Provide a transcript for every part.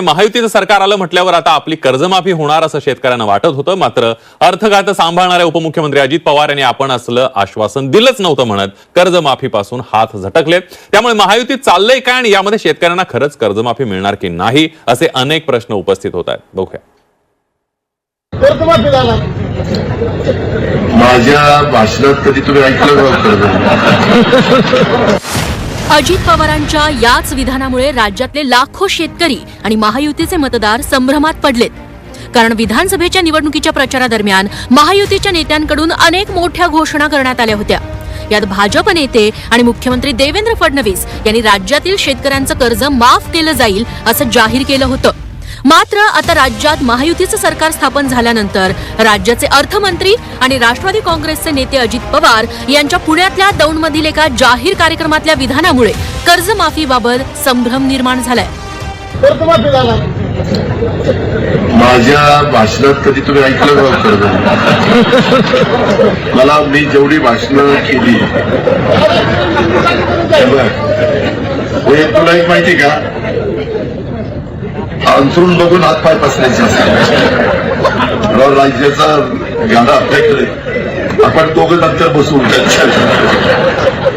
महायुतीचं सरकार आलं म्हटल्यावर आता आपली कर्जमाफी होणार असं शेतकऱ्यांना वाटत होतं. मात्र अर्थखातं सांभाळणारे उपमुख्यमंत्री अजित पवार यांनी आपण असलं आश्वासन दिलंच नव्हतं म्हणत. कर्जमाफीपासून हात झटकले. त्यामुळे महायुतीत चाललंय काय आणि यामध्ये शेतकऱ्यांना खरंच कर्जमाफी मिळणार की नाही असे अनेक प्रश्न उपस्थित होत आहेत. बघूया. माझ्या भाषणात कधी तुम्ही ऐकलं अजित पवारांच्या याच विधानामुळे राज्यातले लाखो शेतकरी आणि महायुतीचे मतदार संभ्रमात पडलेत. कारण विधानसभेच्या निवडणुकीच्या प्रचारादरम्यान महायुतीच्या नेत्यांकडून अनेक मोठ्या घोषणा करण्यात आल्या होत्या. यात भाजप नेते आणि मुख्यमंत्री देवेंद्र फडणवीस यांनी राज्यातील शेतकऱ्यांचं कर्ज माफ केलं जाईल असं जाहीर केलं होतं. मात्र आता राज्यात महायुतीचं सरकार स्थापन झाल्यानंतर राज्याचे अर्थमंत्री आणि राष्ट्रवादी काँग्रेसचे नेते अजित पवार यांच्या पुण्यातल्या दौंडमधील एका जाहीर कार्यक्रमातल्या विधानामुळे कर्जमाफीबाबत संभ्रम निर्माण झालाय. कर्जमाफी झाला. माझ्या भाषणात कधी तुम्ही ऐकलं कर्ज? मला मी जेवढी भाषणं केली तुला एक माहिती का? अंथरून बघून हातपाय पसरायचे असतात राज्याचा गाडा आपल्याकडे आपण दोघं नंतर बसू.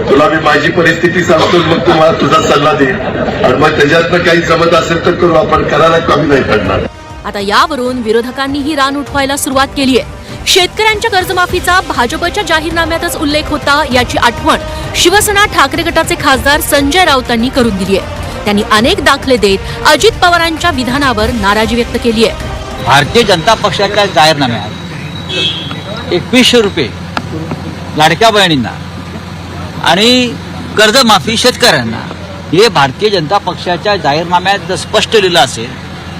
तुला मी माझी परिस्थिती सांगतो मग तुम्हाला तुझा सल्ला देईन आणि मग त्याच्यातनं काही जमत असेल तर करू. आपण करायला कमी नाही पडणार. आता यावरून विरोधकांनीही रान उठवायला सुरुवात केली आहे शेतकऱ्यांच्या कर्जमाफीचा भाजपच्या जाहीरनाम्यातच उल्लेख होता याची आठवण शिवसेना ठाकरे गटाचे खासदार संजय राऊतांनी करून दिली आहे त्यांनी अनेक दाखले देत अजित पवारांच्या विधानावर नाराजी व्यक्त केली आहे. भारतीय जनता पक्षाच्या जाहीरनाम्यात एकवीसशे रुपये लाडक्या बहिणींना आणि कर्जमाफी शेतकऱ्यांना. हे भारतीय जनता पक्षाच्या जाहीरनाम्यात जर स्पष्ट लिहिलं असेल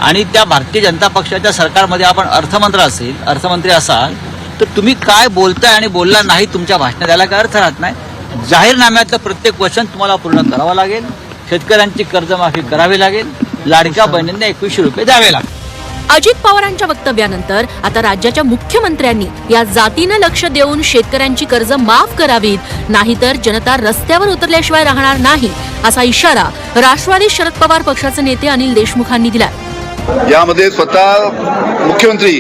आणि त्या भारतीय जनता पक्षाच्या सरकारमध्ये आपण अर्थमंत्री असेल अर्थमंत्री असाल तर तुम्ही काय बोलताय आणि बोलला नाही तुमच्या भाषणात याला काय अर्थ राहत नाही? जाहीरनाम्यातलं प्रत्येक वचन तुम्हाला पूर्ण करावं लागेल. शेतकऱ्यांची कर्जमाफी करावी लागेल. लाडक्या बहिणींना एकवीसशे रुपये द्यावे लागतील. अजित पवारांच्या वक्तव्यानंतर आता राज्याच्या मुख्यमंत्र्यांनी या जातीनं लक्ष देऊन शेतकऱ्यांची कर्ज माफ करावीत. नाहीतर जनता रस्त्यावर उतरल्याशिवाय राहणार नाही असा इशारा राष्ट्रवादी शरद पवार पक्षाचे नेते अनिल देशमुखांनी दिलाय. यामध्ये स्वतः मुख्यमंत्री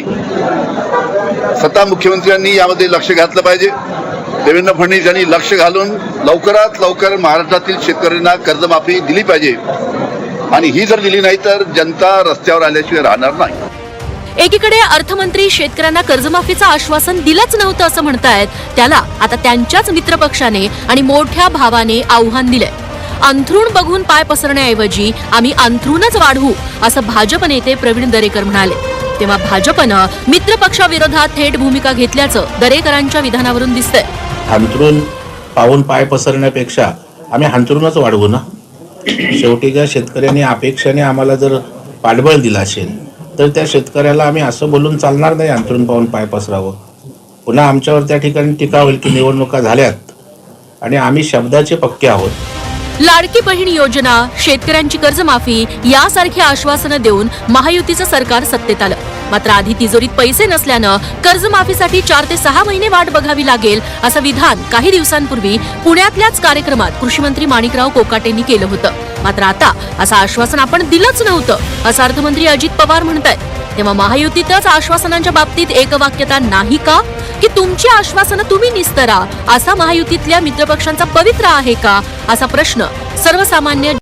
स्वतः मुख्यमंत्र्यांनी यामध्ये लक्ष घातलं पाहिजे. देवेंद्र फडणवीस यांनी लक्ष घालून लवकरात लवकर महाराष्ट्रातील शेतकऱ्यांना कर्जमाफी दिली पाहिजे. आणि ही जर दिली नाही तर जनता रस्त्यावर आल्याशिवाय राहणार नाही. एकीकडे अर्थमंत्री शेतकऱ्यांना कर्जमाफीचं आश्वासन दिलंच नव्हतं असं म्हणतायत त्याला आता त्यांच्याच मित्रपक्षाने आणि मोठ्या भावाने आव्हान दिलंय. अंथरूण बघून पाय पसरण्याऐवजी आम्ही अंथरूणच वाढवू असं भाजप नेते प्रवीण दरेकर म्हणाले. तेव्हा भाजपनं मित्रपक्षाविरोधात थेट भूमिका घेतल्याचं दरेकरांच्या विधानावरून दिसतंय. हांतरून पाहून पाय पसरण्यापेक्षा आम्ही हांतरूनच वाढवू ना? शेवटी ज्या शेतकऱ्यांनी अपेक्षाने आम्हाला जर पाठबळ दिला असेल तर त्या शेतकऱ्याला आम्ही असं बोलून चालणार नाही अंतरून पाहून पाय पसरावं. पुन्हा आमच्यावर त्या ठिकाणी टीका होईल की निवडणुका झाल्यात आणि आम्ही शब्दाचे पक्के आहोत. लाडकी बहीण योजना शेतकऱ्यांची कर्जमाफी यासारखी आश्वासनं देऊन महायुतीचं सरकार सत्तेत आलं. मात्र आधी तिजोरीत पैसे नसल्यानं कर्जमाफीसाठी चार ते सहा महिने वाट बघावी लागेल असं विधान काही दिवसांपूर्वी पुण्यातल्याच कार्यक्रमात कृषीमंत्री माणिकराव कोकाटेंनी केलं होतं. मात्र आता असं आश्वासन आपण दिलंच नव्हतं असं अर्थमंत्री अजित पवार म्हणतायत. तेव्हा महायुतीतच आश्वासनांच्या बाबतीत एकवाक्यता नाही का? की तुमची आश्वासनं तुम्ही निस्तरा? असा महायुतीतल्या मित्रपक्षांचा पवित्र आहे का? असा प्रश्न सर्वसामान्य